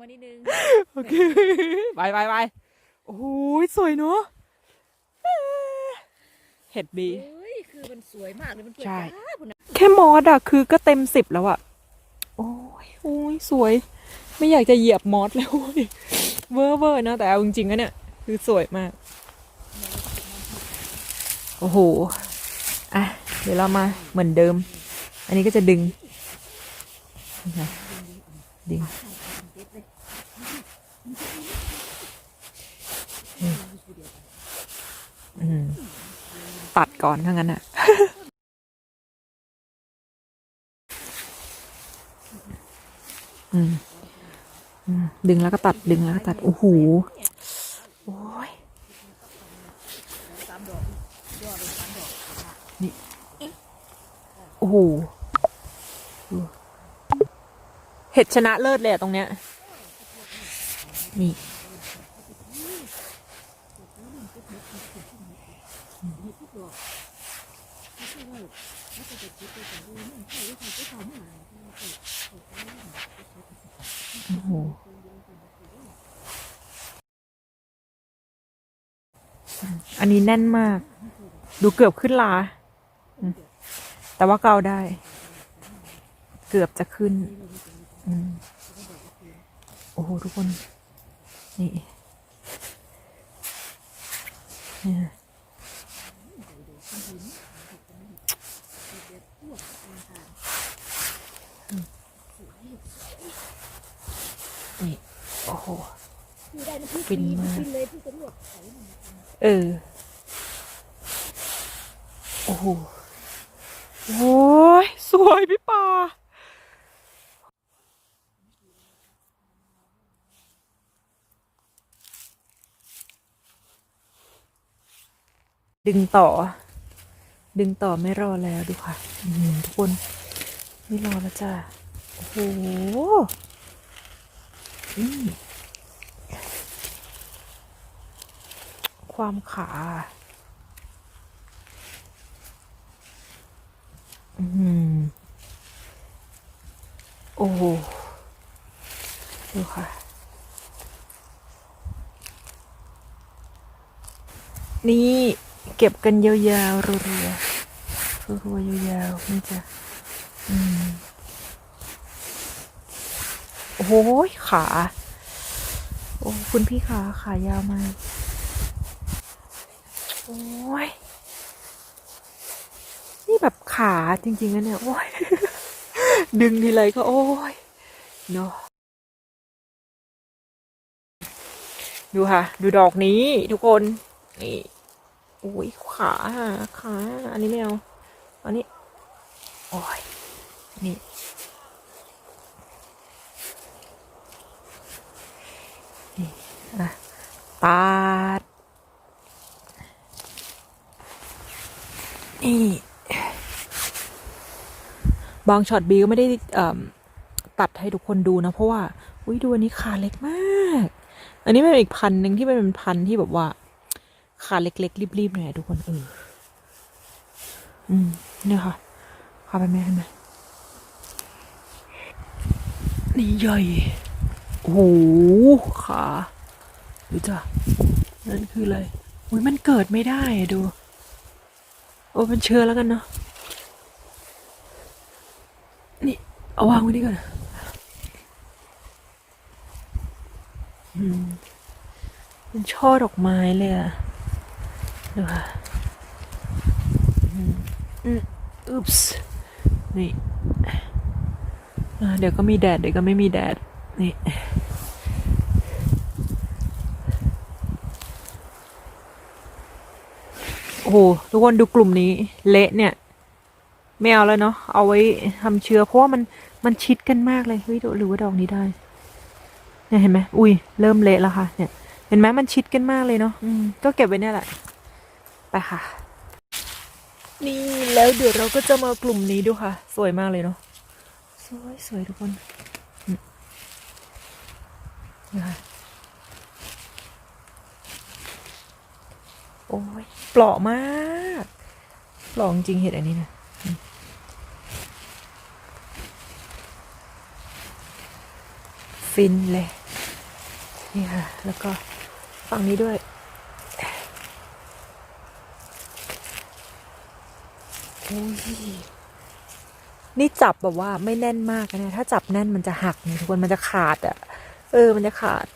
มานิดนึง โอเค ไปไปไปโอ้โหสวยเนาะเห็ดบีเฮ้ยคือมันสวยมากเลยมันเปิดใช่จ้าคุณนะแค่มอสอะคือก็เต็มสิบแล้วอะโอ้ยโอ้ยสวย ไม่อยากจะเหยียบมอสแล้วเว้ยเวอร์เวอร์นะแต่เอาจริงๆนะเนี่ย คือสวยมาก โอ้โหอะเดี๋ยวเรามาเหมือนเดิม อันนี้ก็จะดึงนะคะดึงอืมอืม ตัดก่อนถ้างั้นอะดึงแล้วก็ตัดดึงแล้วก็ตัด โอ้โหโอ้ยนี่โอ้โหเห็ดชนะเลิศเลยอะตรงเนี้ย นี่ โอ้โหอันนี้แน่นมาก ดูเกือบขึ้นลา แต่ว่าเกาได้ เกือบจะขึ้นอโอ้โห ทุกคน นี่เนี่ยนี่ โอ้โหคือได้น้ำพริกฟินมากฟินเลยที่จะลวกเออโอ้โห โอ้ย สวยพี่ป่า ดึงต่อ ดึงต่อไม่รอแล้วดูค่ะทุกคนไม่รอแล้วจ้าโอ้โหนี่ความขาอืมโอ้โหดูค่ะ นี่ เก็บกันยาวๆรัวๆรัวๆยาวๆนี่จ้ะอืมโอ้โหขา โอ้คุณพี่ขาขายาวมาก โอ้ย นี่แบบขาจริงๆนะเนี่ย โอ้ย ดึงทีไรก็โอ้ย เนาะดูค่ะ ดูดอกนี้ทุกคน นี่ อ้ยขาขาอันนี้ไม่เอาอันนี้โอ้ยนี่นี่อะปาดนี่บางช็อตบีก็ไม่ได้ตัดให้ทุกคนดูนะ เพราะว่าอุ้ยดูอันนี้ขาเล็กมาก อันนี้เป็นอีกพันหนึ่งที่เป็นพันที่แบบว่า ขาเล็กๆ รีบๆหน่อยทุกคนเอออืมเนี่ยค่ะขาไปไหมเห็นไหมนี่ใหญ่โอ้โหขาดูจ้ะนั่นคืออะไรอุ้ยมันเกิดไม่ได้ดูโอ้เป็นเชื้อแล้วกันเนาะนี่ เอาวางไว้นี่ก่อนอืมเป็นช่อดอกไม้เลยอะ อืมอืมอุ๊ปส์นี่อะเดี๋ยวก็มีแดด เดี๋ยวก็ไม่มีแดด นี่ โอ้โห ทุกคนดูกลุ่มนี้ เละเนี่ย ไม่เอาแล้วเนาะ เอาไว้ทำเชื้อ เพราะว่ามัน มันชิดกันมากเลยเฮ้ยหรือว่าดอกนี้ได้ เนี่ยเห็นไหม อุ้ย เริ่มเละแล้วค่ะ เนี่ย เห็นไหมมันชิดกันมากเลยเนาะอืมก็เก็บไว้เนี่ยแหละ ไปค่ะ นี่แล้วเดี๋ยวเราก็จะมากลุ่มนี้ดูค่ะ สวยมากเลยเนาะสวยสวยทุกคนอืมนี่ค่ะโอ้ยเปราะมากเปราะจริงๆเห็ดอันนี้นะอืมฟินเลย นี่ค่ะ แล้วก็ฝั่งนี้ด้วย โอ้ย นี่จับแบบว่าไม่แน่นมากนะ ถ้าจับแน่นมันจะหักทุกคนมันจะขาดอะ เออ มันจะขาด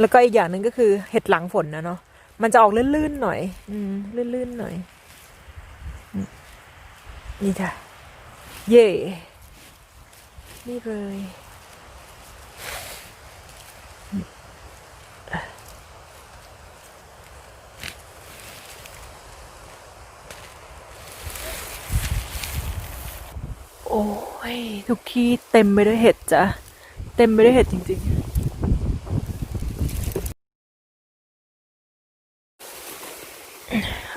แล้วก็อีกอย่างหนึ่งก็คือเห็ดหลังฝนนะเนาะ มันจะออกลื่นๆหน่อย อืม ลื่นๆหน่อย นี่จ้ะเย่นี่เลย โอ้ ยทุกที่เต็มไปด้วยเห็ดจ้ะ เต็มไปด้วยเห็ดจริงๆ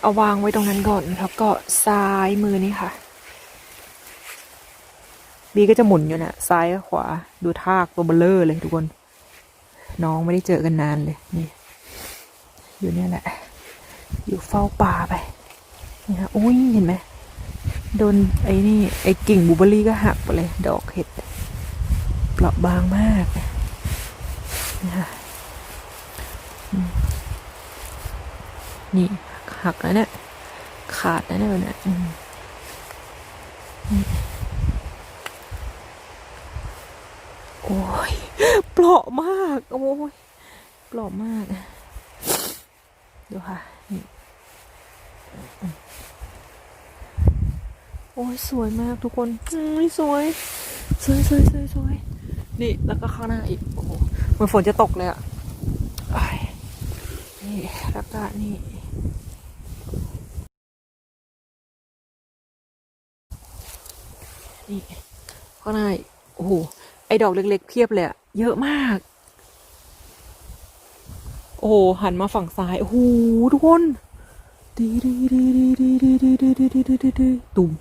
เอาวางไว้ตรงนั้นก่อนแล้วก็ซ้ายมือนี่ค่ะ บีก็จะหมุนอยู่นะซ้ายกับขวา ดูทากตัวเบลเลอร์เลยทุกคน น้องไม่ได้เจอกันนานเลยนี่ อยู่เนี่ยแหละ อยู่เฝ้าป่าไปนี่ค่ะอุ้ยเห็นไหม โดนไอ้นี่ไอ้กิ่งบูเบอรี่ก็หักไปเลย ดอกเห็ดเปราะบางมากนี่ค่ะนี่หักแล้วเนี่ยขาดแล้วเนี่ยเนี้ยโอ้ยเปราะมาก โอ้ยเปราะมาก ดูค่ะ นี่ โอ้ยสวยมากทุกคนอืมสวย สวยสวยสวยสวยนี่แล้วก็ข้างหน้าอีก โอ้โห เหมือนฝนจะตกเลยอะนี่แล้วก็นี่ นี่ ข้างหน้าอีกโอ้โห ไอ้ดอกเล็กๆเพียบเลยอะเยอะมาก โอ้โห หันมาฝั่งซ้าย โอ้โห ทุกคนดีดีดีดีดีดีดีดีดีดีดีดีตุ่ม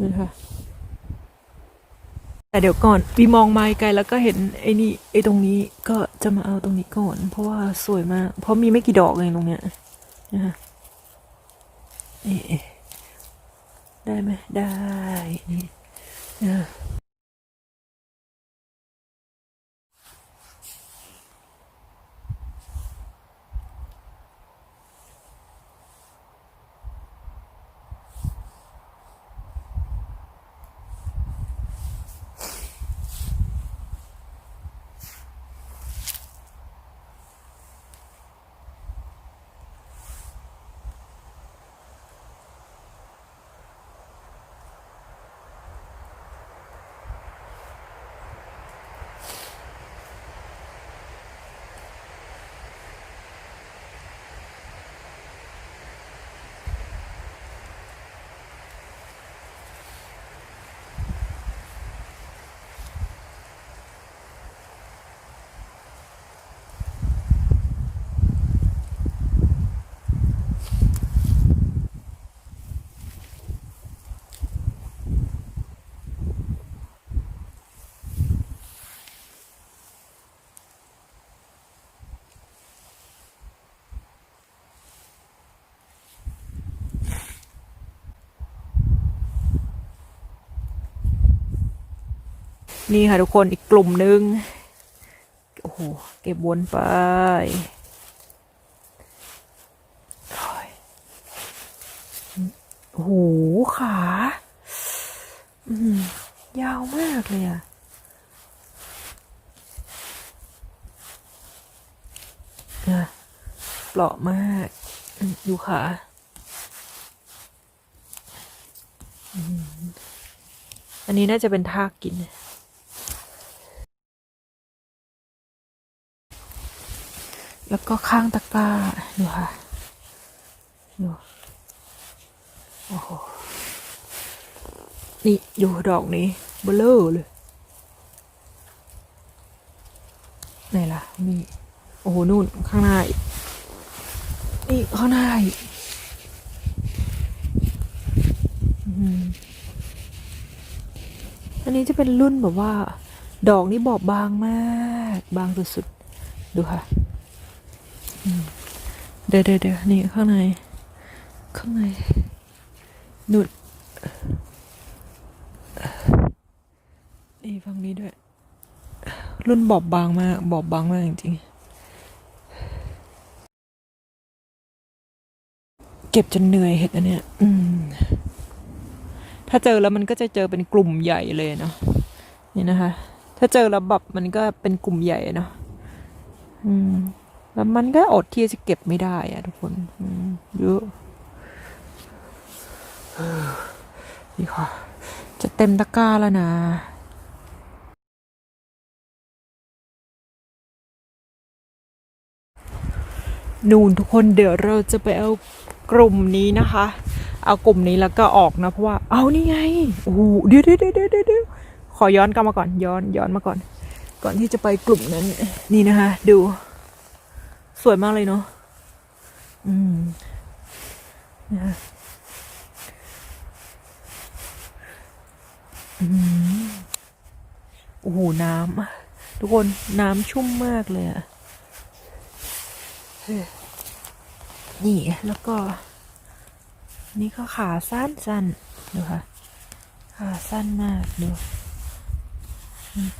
นี่ค่ะ แต่เดี๋ยวก่อนวีมองไม้ไกลแล้วก็เห็นไอ้นี่ไอ้ตรงนี้ก็จะมาเอาตรงนี้ก่อน เพราะว่าสวยมาก เพราะมีไม่กี่ดอกเองตรงเนี้ยนะคะนี่ได้ไหมได้นี่นะ นี่ค่ะทุกคนอีกกลุ่มหนึ่งโอ้โห เก็บวนไป โอ้โห ขา อืม ยาวมากเลยอะนะเปราะมาก ดูขาอันนี้น่าจะเป็นทากกิน แล้วก็ข้างตะกร้าดูค่ะดูโอ้โหนี่ดูดอกนี้เบลอเลยไหนล่ะนี่โอ้โหนู่นข้างหน้าอีกนี่ข้างหน้าอีกอืมอันนี้จะเป็นรุ่นแบบว่า ดอกนี่บอบบางมาก บางสุดๆ ดูค่ะ เดี๋ยวเดี๋ยวเดี๋ยวนี่ข้างใน ข้างในนุดนี่ฝั่งนี้ด้วย รุ่นบอบบางมาก บอบบางมากจริงๆ เก็บจนเหนื่อยเห็ดอันเนี้ย อืม ถ้าเจอแล้วมันก็จะเจอเป็นกลุ่มใหญ่เลยเนาะ นี่นะคะ ถ้าเจอแล้วแบบมันก็เป็นกลุ่มใหญ่เนาะ อืม แล้วมันก็อดที่จะเก็บไม่ได้อะทุกคนเยอะเออนี่ค่ะ จะเต็มตะกร้าแล้วนะนูนทุกคนเดี๋ยวเราจะไปเอากลุ่มนี้นะคะ เอากลุ่มนี้แล้วก็ออกนะ เพราะว่าเอานี่ไงโอ้โหเดี๋ยวเดี๋ยวเดี๋ยวเดี๋ยวเดี๋ยวขอย้อนกลับมาก่อนย้อนย้อนมาก่อน ก่อนที่จะไปกลุ่มนั้น นี่นะคะ ดู สวยมากเลยเนาะอืมนะคะอืมโอ้โหน้ำทุกคนน้ำชุ่มมากเลยอะนี่แล้วก็ นี่ก็ขาสั้นสั้นดูค่ะ ขาสั้นมากดูอืม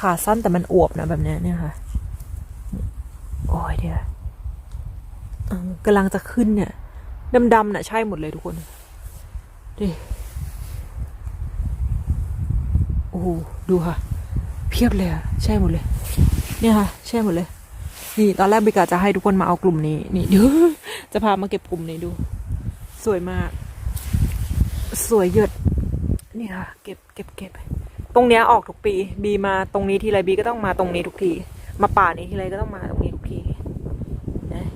ขาสั้นแต่มันอวบนะแบบนี้เนี่ยค่ะ เดี๋ยกำลังจะขึ้นเนี่ยดำๆน่ะใช่หมดเลยทุกคนดิโอ้โหดูค่ะ เพียบเลยอะใช่หมดเลย เนี่ยค่ะ ใช่หมดเลย นี่ตอนแรกบิกาจะให้ทุกคนมาเอากลุ่มนี้ นี่ดูจะพามาเก็บกลุ่มนี้ดู สวยมาก สวยเยอดนี่ค่ะ เก็บเก็บเก็บตรงเนี้ยออกทุกปี บีมาตรงนี้ทีไรบีก็ต้องมาตรงนี้ทุกที มาป่านี้ทีไรก็ต้องมาตรงนี้ทุกทีนะ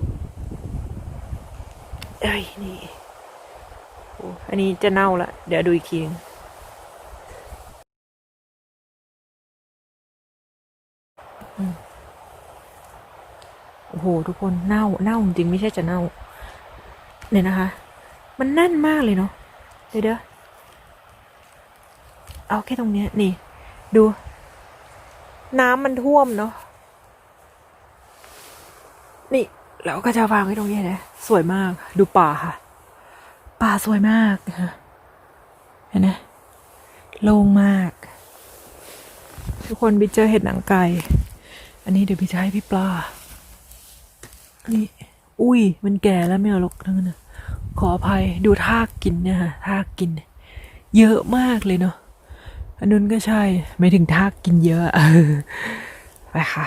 เอ้ยนี่อ้อันนี้จะเน่าละ เดี๋ยวดูอีกทีนึงโอ้โห ทุกคนเน่าเน่าจริงไม่ใช่จะเน่า เนี่ยนะคะ มันแน่นมากเลยเนาะเดี๋ยวเดี๋ยวเอาแค่ตรงเนี้ย นี่ ดู น้ำมันท่วมเนาะนี่ แล้วก็จะวางไว้ตรงนี้นะสวยมาก ดูป่าค่ะ ป่าสวยมากเห็นไหมโล่งมาก ทุกคนบิเจอเห็ดหนังไก่ อันนี้เดี๋ยวบิจะให้พี่ปลา นี่ อุ้ย มันแก่แล้วไม่เอาหรอกทั้งนั้นนะขออภัยดูทากกินเนี่ยค่ะทากกิน เยอะมากเลยเนาะอันนู้นก็ใช่ ไม่ถึงทากกินเยอะไปค่ะ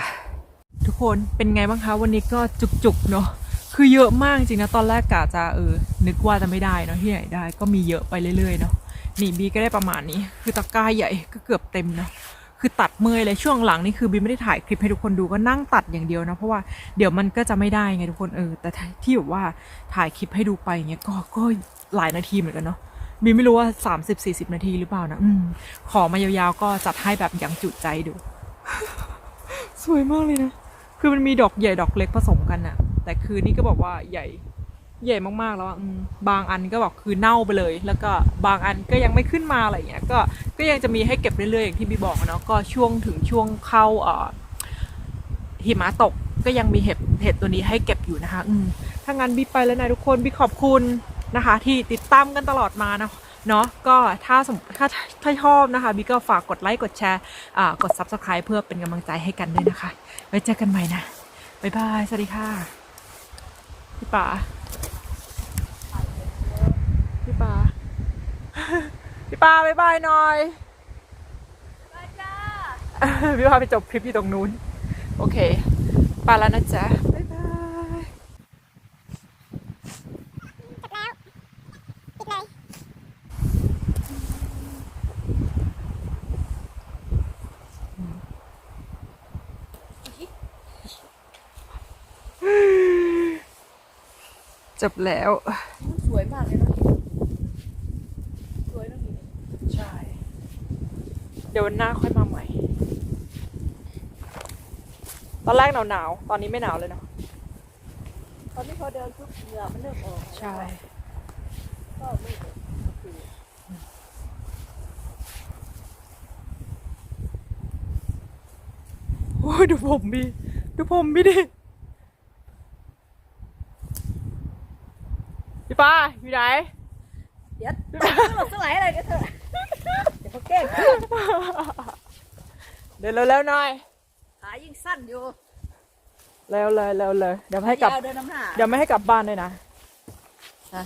คนเป็นไงบ้างคะวันนี้ก็จุกๆเนาะคือเยอะมากจริงนะตอนแรกกะจะเออนึกว่าจะไม่ได้เนาะที่ไหนได้ก็มีเยอะไปเรื่อยๆเนาะนี่บีก็ได้ประมาณนี้ คือตะกร้าใหญ่ก็เกือบเต็มเนาะคือตัดเมื่อยเลยช่วงหลังนี่คือบีไม่ได้ถ่ายคลิปให้ทุกคนดูก็นั่งตัดอย่างเดียวนะเพราะว่าเดี๋ยวมันก็จะไม่ได้ไงทุกคนเออแต่ที่แบบว่าถ่ายคลิปให้ดูไปอย่างเงี้ยก็ก็หลายนาทีเหมือนกันเนาะบีไม่รู้ว่า 30-40 นาทีหรือเปล่านะอืมขอมายาวๆก็จัดให้แบบอย่างจุใจดู สวยมากเลยนะ คือมันมีดอกใหญ่ดอกเล็กผสมกันอะแต่คือนี่ก็บอกว่าใหญ่ใหญ่มากๆแล้วอะอืมบางอันก็บอกคือเน่าไปเลย แล้วก็บางอันก็ยังไม่ขึ้นมาอะไรอย่างเงี้ย ก็ก็ยังจะมีให้เก็บเรื่อยๆอย่างที่บีบอกเนาะก็ช่วงถึงช่วงเข้าเอ่อหิมะตกก็ยังมีเห็ดเห็ดตัวนี้ให้เก็บอยู่นะคะ อืมถ้างั้นบีไปแล้วนะทุกคนบีขอบคุณนะคะ ที่ติดตามกันตลอดมานะ เนาะก็ถ้าสมถ้าถ้าชอบนะคะบีก็ฝากกดไลค์กดแชร์อ่ากด subscribe เพื่อเป็นกำลังใจให้กันด้วยนะคะ ไว้เจอกันใหม่นะบ๊ายบาย สวัสดีค่ะ พี่ป๋าพี่ปาพี่ปาบายบายหน่อยไปจ้าพี่ปาไปจบคลิปอยู่ตรงนู้น โอเคไปแล้วนะจ๊ะ บ๊ายบาย จบแล้ว สวยมากเลยเนาะสวยเนาะพี่ใช่ เดี๋ยววันหน้าค่อยมาใหม่ ตอนแรกหนาวหนาวๆตอนนี้ไม่หนาวเลยเนาะตอนนี้พอเดินปุ๊บเหงื่อมันเริ่มออกใช่ก็ไม่เห็นโอ้ยดูผมดิดูผมพี่ดิ พี่ป้าอยู่ไหนเดี๋ยวสลบสลายอะไรกันเถอะเดี๋ยวเขาแกล้งเดี๋ยวเร็วๆหน่อยขายิ่งสั้นอยู่เร็วเลยเร็วเลยเดี๋ยวไม่ให้กลับยาวเดินน้ำหน้าเดี๋ยวไม่ให้กลับบ้านด้วยนะ ฮะ